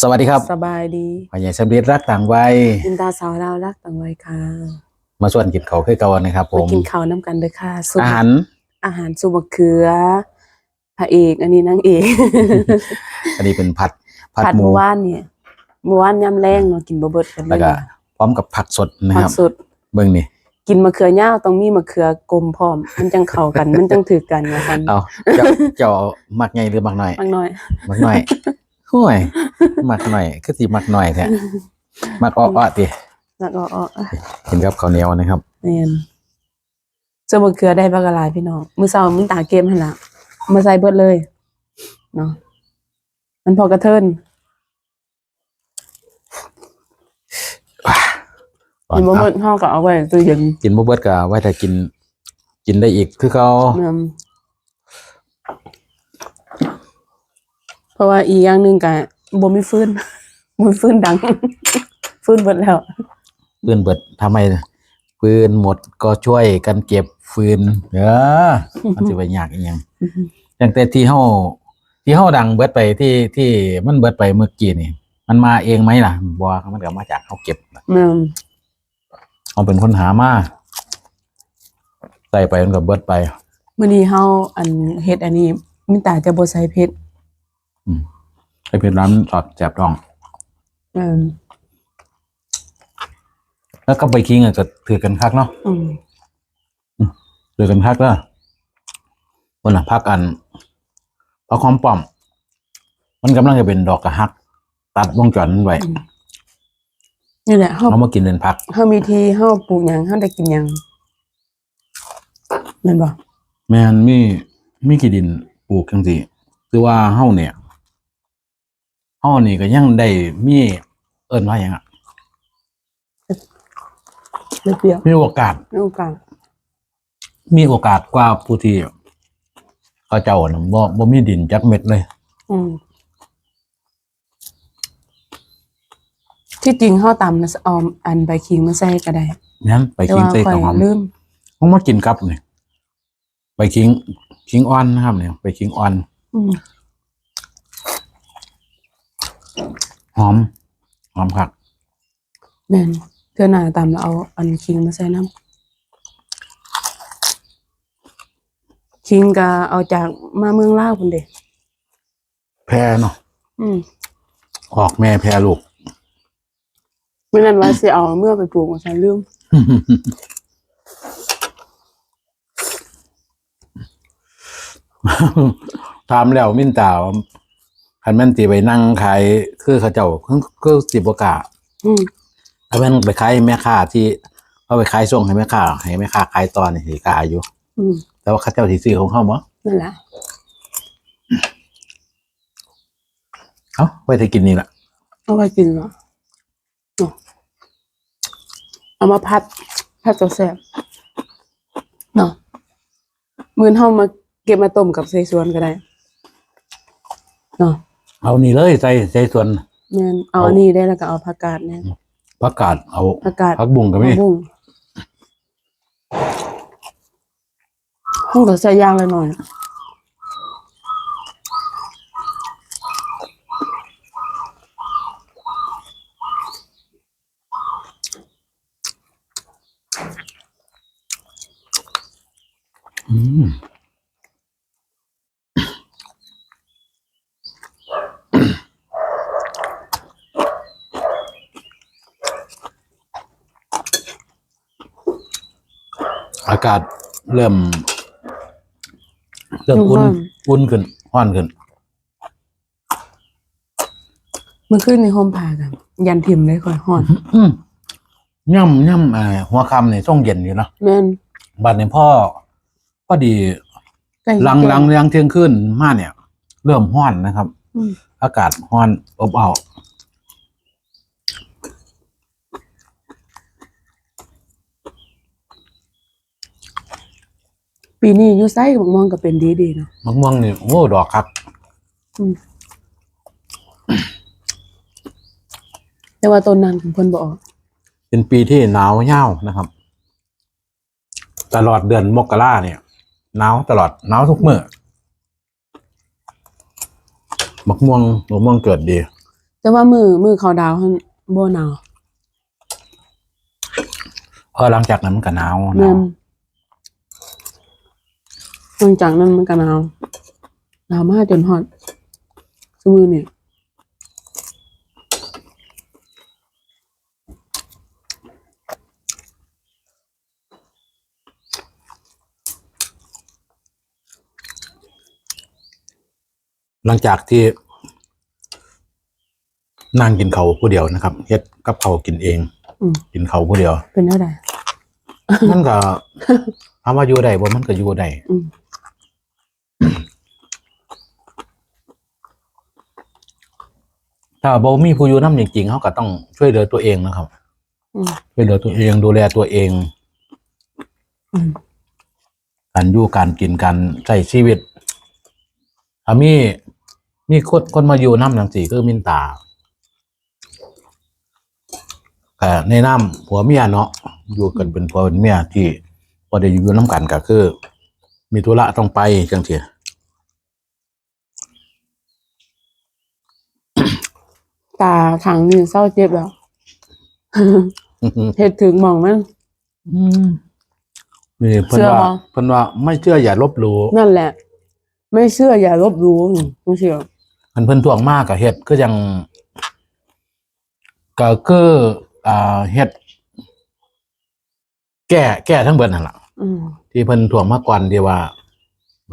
สวัสดีครับสบายดีพ่อใหญ่สำเร็จรักต่างวัยอินตาสาวเราวรักต่างวัยค่ะ มาชวนกินเขาวคือเก่านะครับผมมากินข้าวน้ำกันเด้อค่ะซุปอาหารอาหารซุปมะเขือพระเอกอันนี้นางเอกอันนี้เป็นผัดผัดผัดหมูเมื่อวานเนี่ยเมื่อวานยำแรงเนาะกินบ่เบิดกันเลแล้วยก็พร้อมกับผักสดนะผัคกรับ สดเบิ่งนี่กินมะเขือยาวต้องมีมะเขือกลมพร้อม มันจังเข้ากัน มันจังถือกันว่าซั่นเอาเจ้าเจ้ามักไงหรือมักหน่อย มักน้อยมักหน่อย ห่วยมักหน่อยคือสิมักหน่อยแท้มักอ้อๆติแล้วก็อ๋อกินกับข้าวเหนียวนะครับแม่นซุปมะเขือได้บักหลายพี่น้องมื้อเช้ามันตาเกมหั่นล่ะเอามาใส่เบิดเลยเนาะมันพอกระเทินกินบ่หมดเฮาก็เอาไว้ตู้เย็นกินบ่เบิดก็ไว้ถ้ากิน กินได้อีกคือเขา แม่น เพราะว่าอีกอย่างหนึงก็บ่มีฟืนบ่มีฟืนดัง ฟืนเบิดแล้วปืนเบิดทำไมปืนหมดก็ช่วยกันเก็บฟืนเออมันสิไปยากอีหยังอย่างแต่ที่เฮาที่เฮาดังเบิดไปที่ที่มันเบิดไปเมื่อกี้นี่ มันมาเองไหมล่ะบ่มันก็มาจากเฮาเก็บน่ะแม่นเฮาเป็นคนหามาใส่ไปมันก็เบิดไปมื้อนี้เฮาอันเฮ็ดอันนี้มิตาจะบ่ใส่เผ็ด ไอ้เพชรร้านสอดแจบดองแม่นแล้วก็ไปคิงอะก็ถือกันคักเนาะอืมถือกันคักเด้อคนน่ะพักอันพักความป้อม มันกำลังจะเป็นดอกกระหัก ตัดวงจรมันไว้นี่แหละเฮาเอามากินเป็นพักเฮามีที่เฮาปลูกหยังเฮาได้กินหยังแม่นบ่แม่นมีมีกี่ดินปลูกจังซี่คือว่าเฮาเนี่ย เฮานี่ก็ยังได้มีเอิ้นว่าหยังอะเปรี้ยวมีโอกาสๆน้องกลางมีโอกาสกว่าผู้ที่เขาเจ้าน่ะบ่บ่มีดินจักเม็ดเลย อืมที่จริงเฮาตำนะออมอันใบขิงมาใส่ก็ได้นั้นไปแต่คิงว่าใส่ข่อข้าวยหอมลืมผมมากินกับนี่ไปคิงคิงอ่อนนะครับเนี่ยไปคิงอ่อน อืม หอม หอมคักแม่นเทื่อหน้าตำแล้วเอาอันขิงมาใส่น้ำขิงก็เอาจากมาเมืองลาวพุ่นเด้แพรเนาะอืมออกแม่แพรลูกไม่นั้นว่าสิเอาเมื่อไปปลูกของฉันลืมถามแล้วมินตาว่า คันแม่นตีไปนั่งขายคือเขาเจ้าคือคือสิบกล้าอืมถ้าแม่นไปขายให้แม่ค้าที่เขาไปขายส่งให้แม่ค้าให้แม่ค้าขายตอนนี่สิกล้าอยู่อืมแต่ว่าเขาเจ้าที่ซื้อของเขาบ่นั่นแหละเอ้าไว้ถ้ากินนี่ล่ะเอาไปกินเหรอเนาะเอามาพัดพัดตัวแซ่บเนาะมื้อนี้เฮามาเก็บมาต้มกับใส่สวนก็ได้เนาะ เอานี่เลยใส่ใส่ส่วนแม่นเอาเอาอันนี้ได้แล้วก็เอาผักกาดเนี่ยผักกาดเอาผักกาดผักบุ้งก็มีผับุ้งห้องก็ใส่ย่างเลยหน่อยากาศเริ่มเริ่มอุ่นอุ่นขึ้นห้อนขึ้นเมื่อคืนในโฮมพากันยันทิมเลยค่อยห่อนอืมย่ำย่ำเอ่อหัวคำเนี่ยช่วงเย็นอยู่เนาะแม่นบัดนี้พ่อพอดีใกล้หลังแก่หลังยังเที่ยงคืนมาเนี่ย เริ่มห้อนนะครับ อืมอากาศห้อนอบอ้าว ปีนี้อยู่ไสกับมองก็เป็นดีดีๆเนาะมะม่วงนี่โอ้ดอกครับแต่ว่าต้นนั้นของเพิ่นบ่ออกเป็นปีที่หนาวยาวนะครับ ตลอดเดือนมกราเนี่ยหนาวตลอดหนาวทุกเมื่อมะม่วงมะม่วงเกิดดี แต่ว่ามือมือเขาดาวหั่นบ่หนาวพอหลังจากนั้นมันก็หนาวหแม่นาวน หลังจากนั้นมันก็หนาวหนาวมากจนฮอดซุมือนี่หลังจากที่นั่งกินเขาวผู้เดียวนะครับเฮ็ดกับเขาวกินเอง อืมกินเขาวผู้เดียว เป็นเท่าใดมันก็ ถามว่าอยู่ได้บ่มันก็อยู่ได้อืม ถ้าบ่มีผู้อยู่นำจริงๆเขาก็ต้องช่วยเหลือตัวเองนะครับอืมช่วยเหลือตัวเองดูแลตัวเองอืมการอยู่การกินการใช้ชีวิตถ้ามีมีคนคนมาอยู่น้ำจังสี่คือมินตาแต่ในน้ำผัวเมียเนาะอยู่กันเป็นผัวเป็นเมียที่พอได้อยู่น้ำกันก็คือ มีธุระต้องไปจังเสีย ตาขังนี่เศร้าเจ็บแล้วเฮ็ดถึงหมองมันนี่เพิ่นเชื่อว่าบ่ เพิ่นว่าไม่เชื่ออย่าลบหลู่นั่นแหละ ไม่เชื่ออย่าลบหลู่ไม่เชื่อมันเพิ่นทวงมากกับเฮ็ดก็ยังก็คืออ่าเฮ็ด แก้แก้ทั้งเบิดนั่นล่ะ อืมที่เพิ่นทวงมาก่อนที่ว่า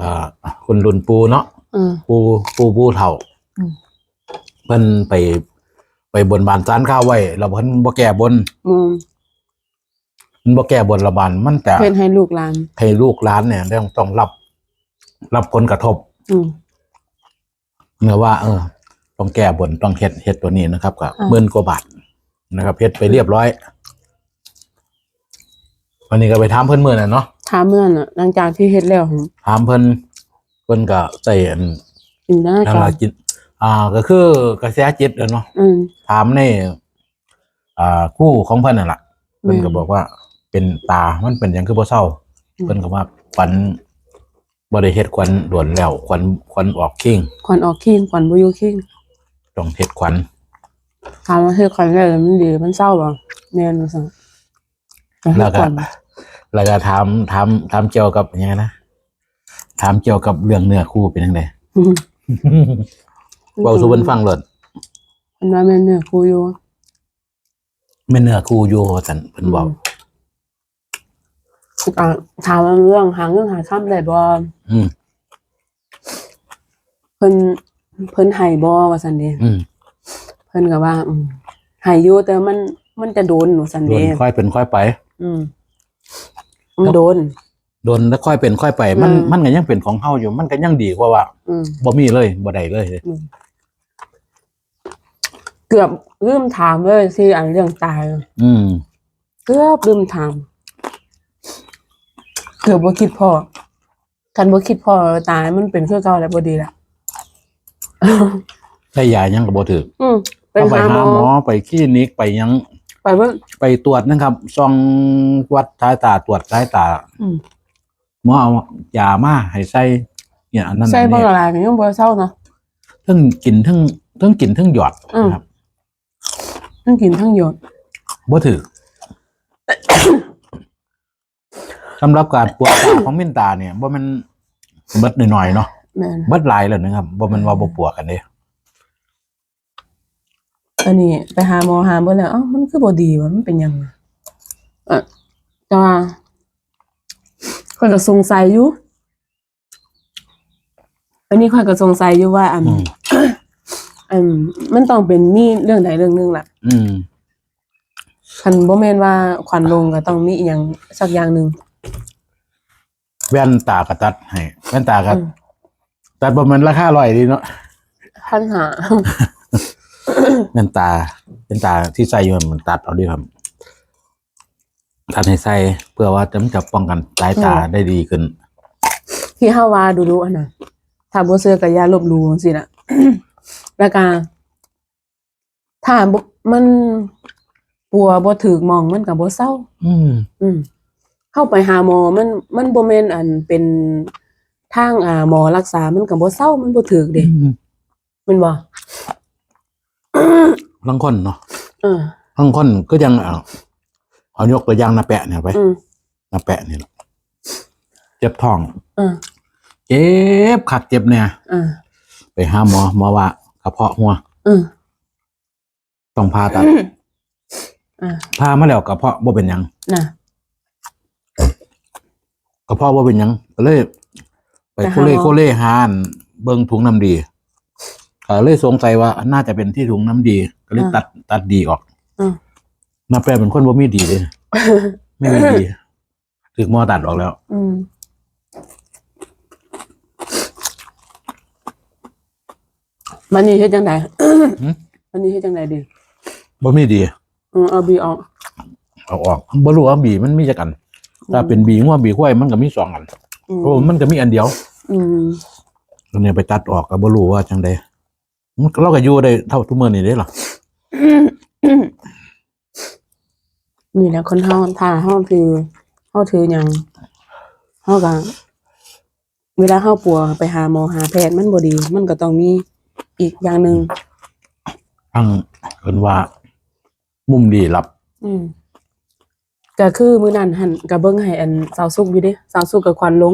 อ่าคนรุ่นปูเนาะ อืม ปูปูปูเฒ่าอืม เพิ่นไป ไปบนบานศาลข้าวไว้แล้วเพิ่นบ่แก้บนอืมเพิ่นบ่แก้บนละบานมันแต่เพื่อนให้ลูกหลาน ให้ลูกหลานเนี่ยต้องต้องรับ รับผลกระทบ อืมเมื่อว่า เออ ต้องแก้บนต้องเฮ็ดเฮ็ดตัวนี้นะครับก็อ่าหมื่นกว่าบาทนะครับเฮ็ดไปเรียบร้อย วันนี้ก็ไปถามเพิ่นมื้อน่ะเนาะถามเมื่อนอะ หลังจากที่เฮ็ดแล้วถามเพิ่นเพิ่นก็ใส่อันกินได้นั่นก่อล่ะนจิต อ่าก็คือกระแสจิตอะเนาะอืมถามในอ่าคู่ของเพิ่นนั่นล่ะเพิ่นก็อืมบอกว่า เป็นตามันเป็นหยังคือบ่เศร้าอืมเพิ่นก็ว่าฝันบ่ได้เฮ็ดควันด่วนแล้วควันควันออกคิงขวัญออกขี้ขวัญบ่อยู่ขี้ต้องเฮ็ดควันถามว่าเฮ็ดขวัญแล้วมันดีมันเศร้าบ่แม่นบ่ซั่นแต่เฮ็แล้ดวก็ขวัญแล้วก็ถามถามถามเกี่ยวกับยังไงนะถามเกี่ยวกับเรื่องเนื้อคู่เป็นจังไดอืม เว้าสู่เพิ่นฟังโลดมันว่าแม่นเนี่ยครูอยู่แม่นเนื้อคู่อยู่ว่าซั่นเพิ่นเว้าอ่าถามว่าเรื่องหาเรื่องหาค่ำได้บ่อืมเพิ่นเพิ่นให้บ่ว่าซั่นเด้อืมเพิ่นก็ว่าอืมให้อยู่แต่มันมันจะโดนว่าซั่นโดเด้นค่อยเป็นค่อยไป อืมมันโดน โดนแล้วค่อยเป็นค่อยไป มันอืม มันก็ยังเป็นของเฮาอยู่ มันก็ยังดีกว่าว่าอืม บ่มีเลยบ่ได้เลย เกือบลืมถามเลยสิอันเรื่องตาย อืมเกือบลืมถาม เกือบบ่คิดพอกันบ่คิดพอตายมันเป็นคือเก่าแล้วบ่ดีละได้ยายังก็บ่ถูกอืมไปเอาไปหาหมหาอหมอไปคลินิกไปหยัง ไปเบิ่ง ไปตรวจนะครับส่องวัดสายตาตรวจสายตาอืม หมอเอายามาให้ใส่เนี่ยอันนั้นใส่อันบ่นี้ละลายก็ยังบ่เศร้าเนาะ ทั้งกินทั้งทั้งกินทั้งหยอดอืม นะครับ ทั้งกินทั้งหยดบ่ถือ สำหรับการปวดตาของมินตาเนี่ยบ่แมันเบิดหน่อยๆเนาะแม่นเบิดหลายแล้วนะครับบ่แมันว่าบ่ปวดกันเด้อันนี้ ไปหาหมอหาเบิ่งแล้วเอ้ามันคือบ่ดีวะมันเป็นหยังวะเอ่อแต่ว่าข้อยก็สงสัยอยู่ อันนี้ข้อยก็สงสัยอยู่ว่าอัน อืม อันมันต้องเป็นมีเรื่องใดเรื่องหนึงล่ะอืม คันบ่แม่นว่าขวัญลงก็ต้องมีอีหยังสักอย่างหนึงแว่นตากระตัดให้แว่นตากระอืม ตัดบ่แมันราคาร้อยดีเนาะพันหา แว่นตาแว่นตาที่ใส่อยู่มันตัดเอาดีครับตัดให้ใส่เพื่อว่าจะมันจะป้องกันสายตาอืม ได้ดีขึ้น ที่เฮาว่าดูๆอันน่ะถ้าบ่เชื่อก็อย่าลบหลู่จังซี่น่ะ แล้วก็ถ้าบ่มันปัวบ่ถูกหมองมันก็บ่เศร้า อืม อืม เข้าไปหาหมอมัน มันบ่แม่นอันเป็นทางอ่าหมอรักษา มันก็บ่เศร้ามันบ่ถูกเด้แม่นบ่ลังคนเนาะเออลังคนก็ยังเอาเอายกตัวอย่างนาแปะเนี่ยไปอืมนาแปะนี่แหละเจ็บท้อง เออเจ็บขัดเจ็บเนี่ย เออไปหาหมอหมอว่า กระเพาะหัวเออต้องผ่าตัดอ่าผ่ามาแล้วกระเพาะบ่เป็นหยังน่ะ กระเพาะบ่เป็นหยังก็เลยไปไปโคหาหมอเล่โคเล่หานเบิ่งถุงน้ำดีก็เลยสงสัยว่าน่าจะเป็นที่ถุงน้ำดี ก็เลยตัดตัดดีออกอืมนาแปะเป็นคนบ่มีดีเลย ไม่มีดี ถึกหมอตัดออกแล้ว อืม มันนี่เฮ็ดจังไดหืมมันนี่เฮ็ดจังไดดีบ่มีดีอืมเอาบีออกเอาออกบ่รู้ว่าบีมันมีจักอัน ถ้าเป็นบีงัวบีควายมันก็มีสองอันอืมเพราะว่ามันก็มีอันเดียว อืมอันนี้ไปตัดออกก็บ่รู้ว่าจังไดมันเราก็อยู่ได้เท่าทุกมื้อนี้เด้ล่ะนี่แหละคนเฮาถ้าเฮาถือเฮาถือหยังเฮาก็เวลาเฮาปัวไปหาหมอหาแพทย์มันบ่ดี มันก็ต้องมี อีกอย่างหนึ่งทั้งเพิ่นว่า มุมดีรับ อืมก็คือมื้อนั้นหั่นก็เบิ่งให้อันสาวสุกอยู่เด้สาวสุกกับควันลง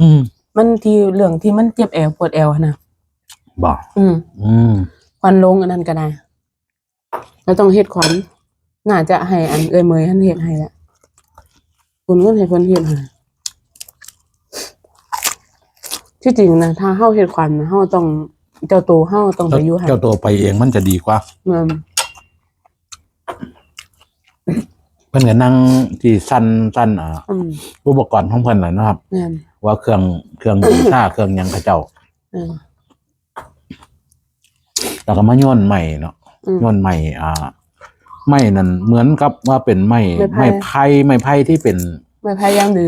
อืมมันที่เรื่องที่มันเจ็บแอวปวดแอวหั่นน่ะบ่อืม อืม ควันลงอันนั้นก็ได้แล้วต้องเฮ็ดขวัญน่าจะให้อันเอ้ยเมยหันเฮ็ดให้แหละคุณเงินให้เพิ่นเฮ็ดให้ที่จริงนะถ้าเฮาเฮ็ดขวัญน่ะเฮาต้อง เจ้าตัวเฮาต้องไปอยู่ให้เจ้าตัวไปเองมันจะดีกว่ามันเพิ่นก็นั่งที่สั้นสั้นอ่าอืมอุปกรณ์ของเพิ่นน่ะนะครับ แม่นว่าเครื่องเครื่องบูชา เครื่องหยังเขาเจ้าเออแล้วก็มาโย่นใหม่เนาะอืมโย่นใหม่อ่าไม้นั่นเหมือนกับว่าเป็นไม้ไม้ไผ่ไม้ไผ่ไม้ไผ่ที่เป็นไม่พยายามดี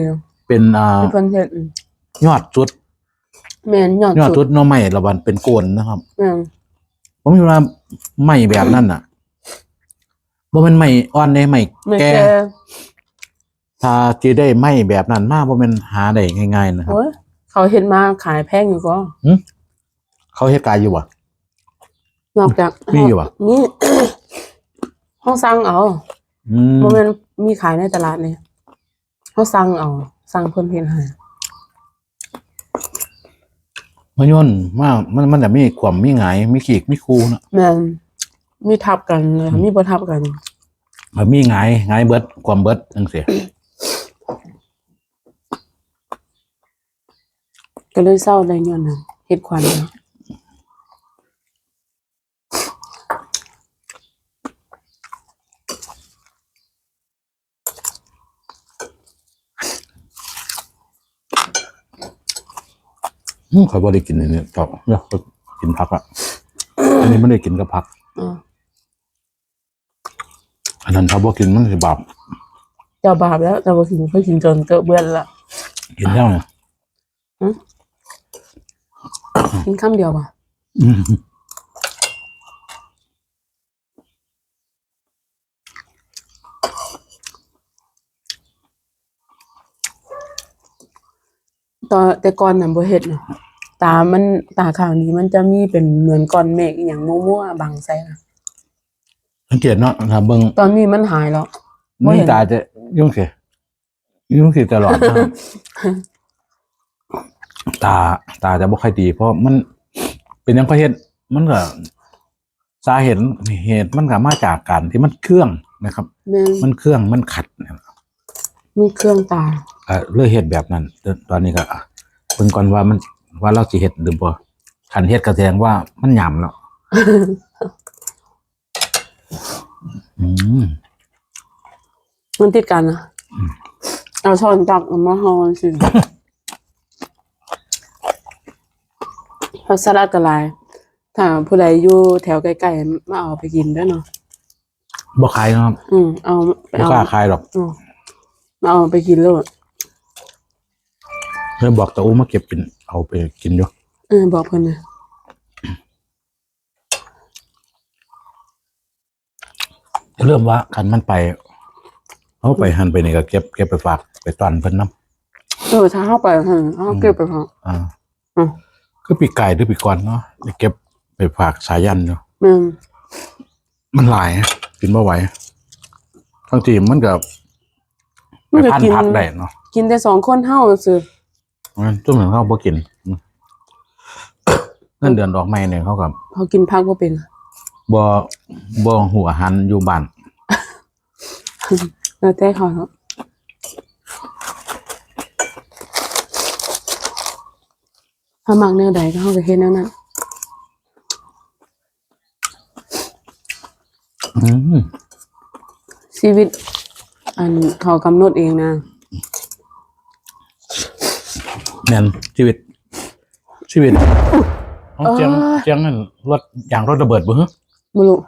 เป็นอ่าที่เพิ่นเฮ็ดอืมยอดสุด แม่นยอดยอดสุสุดดเนาะไม้ละวันเป็นโกนนะครับแม่นผมคิดว่าไม้แบบนั้นน่ะบ่เป็นไม้อ่อนเด้ไม้ไม่แก่แก่ถ้าสิได้ไม้แบบนั้นมาบ่แม่นหาได้ง่ายๆนะครับ โอ้ยเขาเฮ็ดมาขายแพงอยู่ก็เขาเฮ็ดกายอยู่บ่ นอกจากมีอยู่ปะ มี ห้องสั่งเอาอืมบ่แม่นมีขายในตลาดนี่เฮาสั่งเอาสั่งเพิ่นเฮ็ดให้ มันย่นมากมันมันจะมีความมีหงายมีขีกมีคูเนาะแม่นมีทับกันเลยมีบ่ทับกันมันมีหงายหงายเบิดความเบิดจังซี่ก็เลยเศร้าได้ย้อนนั้นเฮ็ดควันเนาะ ข่อยบ่ได้กินอันนี้ต่อเนาะกินผักอะ อันนี้ไม่ได้กินกับผักอ๋ออันนั้นถ้าบ่กินมันสิบาปเจ้าบาปแล้วเจ้าบ่กินเพิ่นกินจนเกิดเบื่อแล้วล่ะ กินแล้วเนี่ยกินคำเดียวบ่อืม ตอนแต่ก่อนน่ะบ่เฮ็ดเนาะตามันตาข้างนี้มันจะมีเป็นเหมือนก้อนเมฆอีหยังมั่วๆบังใส่นะสังเกตเนาะถ้าเบิ่งตอนนี้มันหายแล้ว บ่เห็นี่นตาจะยุ่งสิยุ่งสิตลอดนะครับตาตาจะบ่ค่อยดี เพราะมันเป็นหยังก็เฮ็ดมันก็สาเหตุเหตุมันก็มาจากการที่มันเครื่องนะครับ แม่นมันเครื่องมันขัดนะครับ มีเครื่องตาก็เลยเฮ็ดแบบนั้นแต่ตอนนี้ก็เพิ่นก่อนว่ามันว่าเราสิเฮ็ดหรือบ่คันเฮ็ดก็แสดงว่ามันหยำแล้วอืมมันติดกันนะเอาช้อนตักเอามาห่อสิผักสลัดกระลาย ถ้าผู้ใดอยู่แถวใกล้ๆมาเอาไปกินด้วยเนาะบ่ขายเนาะอืมเอาไปบ่เอากล้าขายหรอกอืมมา เอาไปกินแล้วเลยบอกตาอูมาเก็บกิน เอาไปกินอยู่เออบอกเพิ่นนะเริ่มว่าคันมันไปเอาไปหันไปนี่ก็เก็บเก็บไปฝากไปตอนเพิ่นนํเออถ้าเข้าไปเออเอาเก็บไปพออ่าอืมคือปีกไก่หรือปีกก่อนเนาะได้เก็บไปฝากสายันอยู่แม่นมันหลายกินบ่ไหวทั้งทีมันกับมัน ไปก็พันกินพักได้เนาะกินแต่สองคนเฮาซื่องั้นจุ่มหนึ่งเขาบ่กินอืมเงินเดือนดอกไม้เนี่ยเขากับพอกินพักบ่เป็นบ่บ่หัวหันอยู่บ้านแล้วแต่เขาเนาะถ้ามักแนวใดก็เฮาก็เฮ็ดแนวนั้นอืมชีวิต อันเขากำหนดเองนะแม่นชีวิต ชีวิตเอาเจียงเจียงนั่นรถยางรถระเบิดบ่ฮะบ่รู้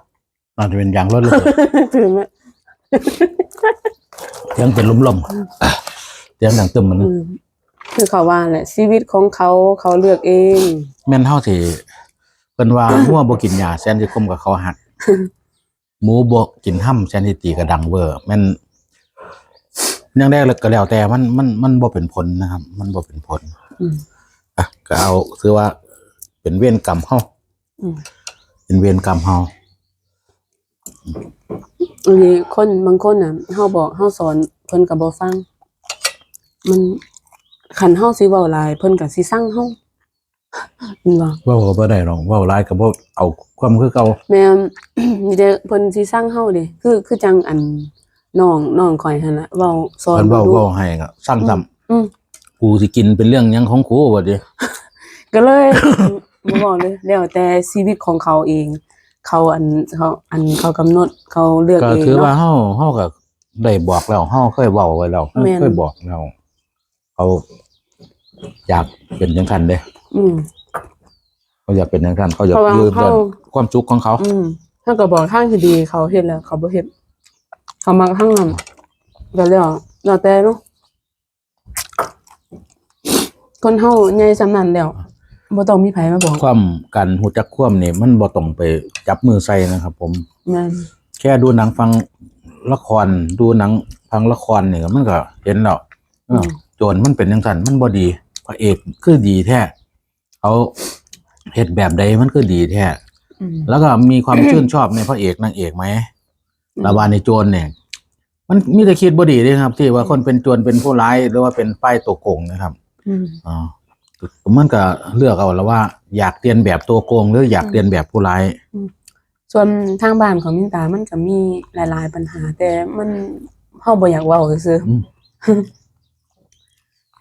น่าจะเป็นยางรถระเบิดตื่นมาเจียงเป็นลมๆเจียงดังตึมมันอืมคือเขาว่าแหละชีวิตของเขาเขาเลือกเอง แม่นเฮาสิเพิ่นว่า หัวบ่กินยาแซนสิคมกับเขาหัก หมูบ่กินห้ำแซนสิตีกระดังเวอร์แม่น เรื่องแรกก็แล้วแต่มันมันมันบ่เป็นผลนะครับ มันบ่เป็นผลอืมอะก็เอาถือว่า เป็นเวรกรรมเฮาอืมเป็นเวรกรรมเฮาอันนี้คนบางคนน่ะเฮาบอกเฮาสอนเพิ่นก็บ่ฟัง มันคันเฮาสิเว้าหลาย เพิ่นก็สิสั่งเฮาเห็นบ่เว้าก็บ่ได้หรอกเว้าหลายก็บ่เอาความคือเก่าแม่นนี่เด้อเพิ่นสิสั่งเฮาเด้คือคือจังอัน น้องน้องข่อยหั่นล่ะเว้าสอนเพิ่นเว้าดูเว้าให้ก็สร้างซ้ำอืมกูสิกินเป็นเรื่องหยังของกูบ่ดิก็เลยบ่บอกเลยแล้วแต่ชีวิตของเขาเอง เขาอันเขาอันเขากำหนดเขาเลือกก็เองถือว่าเนาะ เฮาเฮาก็ได้บอกแล้วเฮาเคยเว้าไว้แล้วแม่น เคยบอกแล้วเขาอยากเป็นจังซั่นเด้อืม เขาอยากเป็นจังซั่นเขาอยากเพราะว่ายืนเขายันความสุขของเขา อืมถ้าก็บอกทางที่ดีเขาเฮ็ดแล้ว เขาบ่เฮ็ด เขามักทางนั้นก็แล้วแล้วแต่เนาะคนเฮาใหญ่สำนั้นแล้วบ่ต้องมีไผมาบอกความการหูจักความนี่มันบ่ต้องไปจับมือใส่นะครับผมแม่นแค่ดูหนังฟังละครดูหนังฟังละครนี่ก็มันก็เห็นแล้วเออโจรมันเป็นจังซั่นมันบ่ดีพระเอกคือดีแท้เขาเฮ็ดแบบใดมันคือดีแท้อืมแล้วก็มีความชื่นชอบในพระเอกนางเอกไหม ระบาดในโจรเนี่ย มันมีแต่คิดบ่ดีเลยครับ ที่ว่าคนเป็นโจรเป็นผู้ร้ายหรือว่าเป็นป้ายตัวโกงนะครับอืมอ๋อมันก็เลือกเอาแล้วว่า อยากเรียนแบบตัวโกง หรืออยากเรียนแบบผู้ร้ายส่วนทางบ้านของมินตามันก็มีหลาย ๆ ปัญหา แต่มันเฮาบ่อยากเว้าซื่ออืม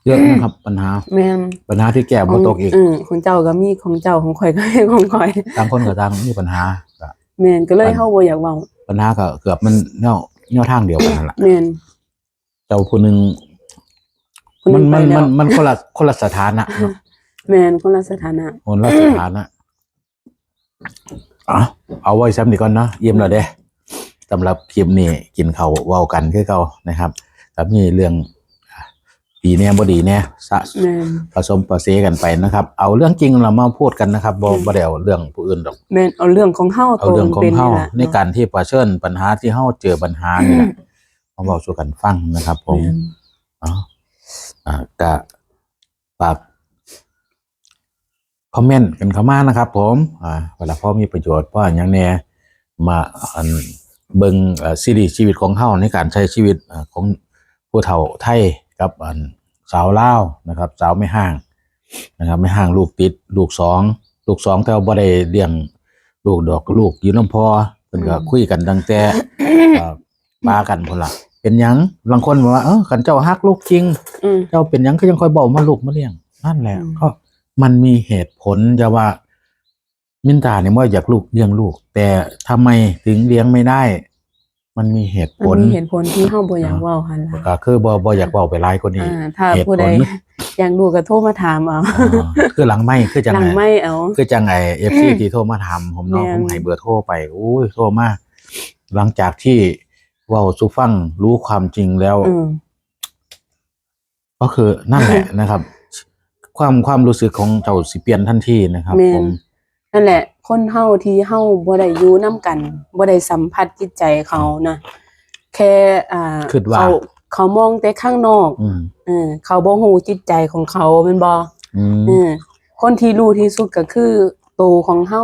เยอะนะครับปัญหาๆแม่นปัญหาที่แก้บ่ตกอีกอืมของเจ้าก็มีของเจ้าของข่อยก็มีของข่อยต่างคนกับต่างมีปัญหาก็แม่นก็เลยเฮาบ่อยากเว้า ปัญหาก็เกือบมันแนวแนวทางเดียวกันนั่นแหละแม่นเจ้าผู้หนึงคนหมันึนงไปมันแล้มัวนมันคนละคนละสถานะเนอะแม่นคนละสถานะ คนละสถานะอะเอาไว้ซ้ำดีก่อนเนาะเยี่ยมแล้วเด้สำหรับคลิปนี้กินเขาวเว้ากันคือเก่านะครับแล้วมีเรื่อง ดีแน่บ่ดีแน่สะแม่นผสมประเสกันไปนะครับ เอาเรื่องจริงเรามาพูดกันนะครับบ่บ่ได้เอาเรื่องผู้อื่นดอกแม่นเอาเรื่องของเฮาเอาตัวเรื่องของเป็นเฮานี่แหละในการที่เผชิญปัญหาที่เฮาเจอปัญหานี่แหละมาบอกสู่กันฟังนะครับ ผมแม่นอ๋ออ่าก็ฝากคอมเมนต์กันเข้ามานะครับ ผมอ่าเวลาพ่อมีประโยชน์พ่ออย่างแน่มาอันเบิ่งเอ่อซีรีส์ชีวิตของเฮาในการใช้ชีวิตอ่าของผู้เฒ่าไทย กับอันสาวลาวนะครับ สาวไม่ห่างนะครับ ไม่ห่างลูกติดลูกสองลูกสองแต่ว่าบ่ได้เลี้ยงลูกดอกลูกอยู่น้ำพอเพิ่นก็คุยกันตั้งแต่เอ่อปากันพุ่นล่ะเป็นหยังบางคนบอกว่าเออขันเจ้าฮักลูกจริงอืมเจ้าเป็นหยังก็ยังคอยบอกมาลูกมาเลี้ยงนั่นแหละอืมก็มันมีเหตุผลจะว่ามินตาเนี่ยว่าอยากลูกเลี้ยงลูก แต่ทำไมถึงเลี้ยงไม่ได้ มันมีเหตุผมันลมีเหตุผลที่เฮาบ่อยากเว้าหั่นล่ะก็คือบ่บ่อยากเว้าไปหลายคนนี้ อ่าถ้าเหตุผู้ใดผลอยากดูก็โทรมาถามเอาอ๋อคือหลังไม่คือจังหลังไงไม่เอา คือจังไงเอฟซีที่โทรมาถามผมเนาะแม่ผนมให้เบอร์โทรไปโอ้ยโทรมาหลังจากที่เว้าสุฟังรู้ความจริงแล้ว อืม ก็คือนั่นแหละนะครับ ความความรู้สึกของเจ้าสิเปลี่ยนทันทีนะครับ แม่น ผม นั่นแหละ คนเฮาที่เฮาบ่ได้อยู่นํกันบ่ได้สัมผัสจิตใจเขานะแค่อ่าคิดว่า เขาเขามองแต่ข้างนอกอืมเออเขาบ่ฮู้จิตใจของเขาแม่นบ่อืมเออคนที่รู้ที่สุดก็คือตัวของเฮา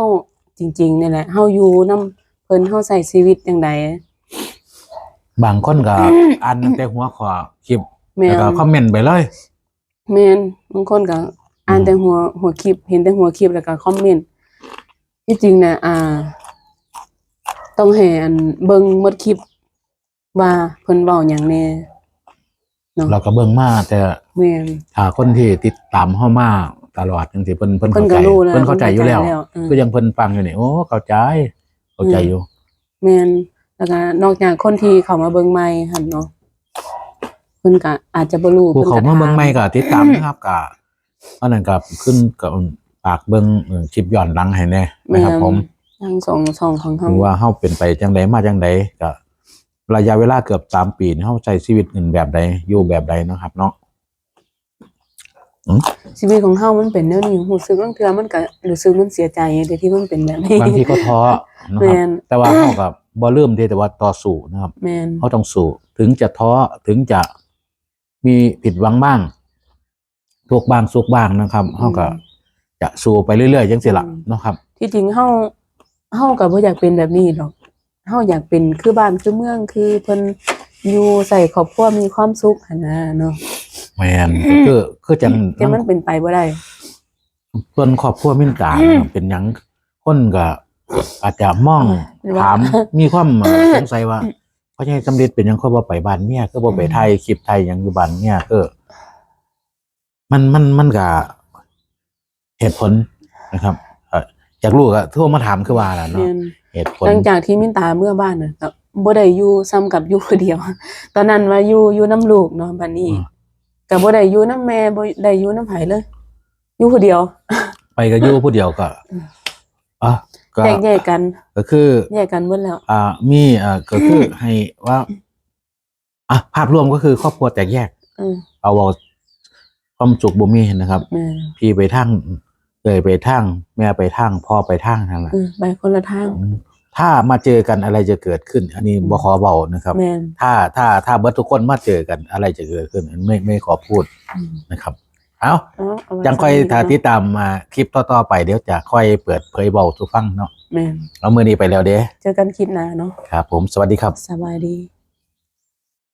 จริงๆนี่แหละเฮาอยู่นํเพิ่นเฮาใส่ชีวิตจังไดบางคนก็อ่านตั้งแต่หัวข้อคลิปแม่แล้วนก็คอมเมนต์ไปเลย แม่นบางคนก็อ่านแต่หัวหัวคลิป เห็นแต่หัวคลิปแล้วก็คอมเมนต์ ที่จริงน่ะอ่า ต้องให้อันเบิ่งหมดคลิป ว่าเพิ่นเว้าหยังแน่เนาะเราก็เบิ่งมาแต่แม่น ถ้าคนที่ติดตามเฮามาตลอดจังซี่เพิ่นเพิ่นเพิ่นเข้าก็ใจรู้แล้วเพิ่นเข้าใจอยู่แล้ว เพิ่นเข้าใจแล้วอืมก็ยังเพิ่นฟังอยู่นี่โอ้เข้าใจ เข้าใจอยู่ แม่นแล้วก็นอกจากคนที่เข้ามาเบิ่งใหม่หั่นเนาะเพิ่นก็อาจจะบ่รู้ผู้เพิ่นเขาก็มาถามเบิ่งใหม่ก็ติดตามนะครับก็อันนั้นก็ขึ้นกับปากเบิ่งเออคลิปย้อนหลังให้แน่นะครับ ผมทั้งสองสองของเฮาว่าเฮาเป็นไปจังไดมาจังไดก็ระยะเวลาเกือบสามปีนี่เฮาใช้ชีวิตกันแบบใดอยู่แบบใดเนาะครับ เนาะชีวิตของเฮามันเป็นแนวนี้รู้สึกบางเทื่อมันก็รู้สึกมันเสียใจแต่ที่มันเป็นแบบนี้ บางทีก็ท้อนะแม่ครับนแต่ว่าเฮาก็บ่ลืมที่แต่ว่าต่อสู้นะครับ แม่นเขาต้องสู้ถึงจะท้อถึงจะมีผิดหวังบ้างทุกข์บ้างสุขบ้างนะครับเขาก็ จะสู้ไปเรื่อยๆจังสิละเนาะครับ ที่จริงเฮาเฮาก็บ่อยากเป็นแบบนี้ดอกเฮาอยากเป็นคือบ้านคือเมืองคือเพิ่นอยู่ใส่ครอบครัวมีความสุขหั่นนะเนาะแมนคือคือจังแต่มันเป็นไปบ่ได้ส่วนครอบครัวมินตานะครับเป็นหยังคนก็อาจจะมองว่าถามมีความเอ่อสงสัยว่าเพราะยังสำเร็จเป็นหยังเขาบ่ไปบ้านเมียก็บ่ไปไทยคลิปไทยหยังอยู่บ้านเมียก็มันมันมันก็ เหตุผลนะครับเอ่ออยากรู้ก็โทรมาถามคือว่าล่ะเนาะแม่นเหตุผลหลังจากที่มินตาเมื่อบ้านน่ะก็บ่ได้อยู่ซ้ำกับอยู่คนเดียว ตอนนั้นว่าอยู่อยู่น้ำลูกเนาะบัดนี้ก็บ่ได้อยู่น้ำแม่บ่ได้อยู่น้ำไผเลยอยู่คนเดียว ไปกับยูผู้เดียวก็อะก็แยกแยกกัน ก็คือแยกกันหมดแล้ว อ่า มีอ่าก็คือให้ว่า อะภาพรวมก็คือครอบครัวแตกแยกอืมเอาเอาความสุขบ่มีนะครับแม่นพี่ไปทาง เอยไปทางแม่ไปทางพ่อไปทางนั่นแหละอืมไปคนละทาง ถ้ามาเจอกันอะไรจะเกิดขึ้น อันนี้บ่ขอเบานะครับ แม่นถ้าถ้าถ้าเบิดทุกคนมาเจอกันอะไรจะเกิดขึ้นอันไม่ไม่ขอพูดอืมนะครับ เอาเอาเอาไว้จังค่อยซ้ำถ้าเนะติดตามมาคลิปต่อๆไปเดี๋ยวจะค่อยเปิดเผยเบาทุกฟังเนาะแม่นเอามือนี้ไปแล้วเด้เจอกันคลิปหน้าเนาะครับ ผมสวัสดีครับ สบายดี